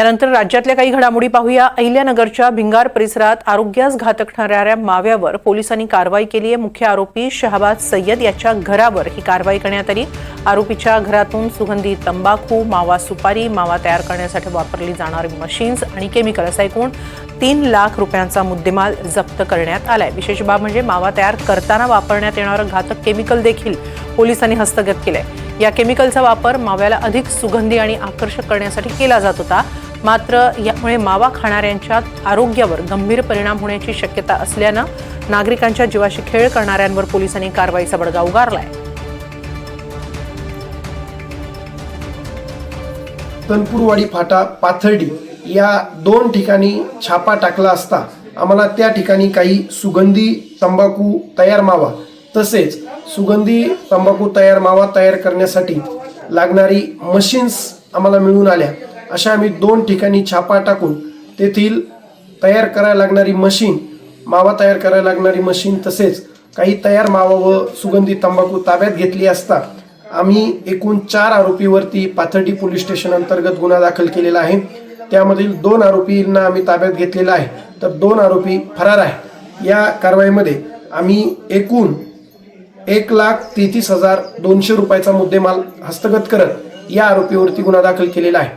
यानंतर राज्यातल्या काही घडामोडी पाहूया. अहिल्यानगरच्या भिंगार परिसरात आरोग्यास घातक ठरणाऱ्या माव्यावर पोलिसांनी कारवाई केली आहे. मुख्य आरोपी शहाबाद सय्यद याच्या घरावर ही कारवाई करण्यात आली. आरोपीच्या घरातून सुगंधी तंबाखू मावा सुपारी मावा तयार करण्यासाठी वापरली जाणारी मशीन्स आणि केमिकल असा एकूण तीन लाख रुपयांचा मुद्देमाल जप्त करण्यात आलाय. विशेष बाब म्हणजे मावा तयार करताना वापरण्यात येणारं घातक केमिकल देखील पोलिसांनी हस्तगत केलंय. या केमिकलचा वापर माव्याला अधिक सुगंधी आणि आकर्षक करण्यासाठी केला जात होता. मात्र यामुळे मावा खाणाऱ्यांच्या आरोग्यावर गंभीर परिणाम होण्याची शक्यता असल्यानं नागरिकांच्या जीवाशी खेळ करणाऱ्यांवर पोलिसांनी कारवाईचा बडगा उगारलाय. तनपूरवाडी फाटा पाथर्डी या दोन ठिकाणी छापा टाकला असता आम्हाला त्या ठिकाणी काही सुगंधी तंबाखू तयार मावा तसेच सुगंधी तंबाखू तयार मावा तयार करण्यासाठी लागणारी मशीन्स आम्हाला मिळून आल्या. अशा आम्ही दोन ठिकाणी छापा टाकून तेथील तयार करायला लागणारी मशीन मावा तयार करायला लागणारी मशीन तसेच काही तयार मावा व सुगंधी तंबाखू ताब्यात घेतली असता आम्ही एकूण चार आरोपीवरती पाथर्डी पोलीस स्टेशन अंतर्गत गुन्हा दाखल केलेला आहे. त्यामधील दोन आरोपींना आम्ही ताब्यात घेतलेला आहे. तर दोन आरोपी फरार आहे या कारवाईमध्ये आम्ही एकूण एक लाख तेहतीस हजार दोनशे रुपयाचा मुद्देमाल हस्तगत करत या आरोपीवरती गुन्हा दाखल केलेला आहे.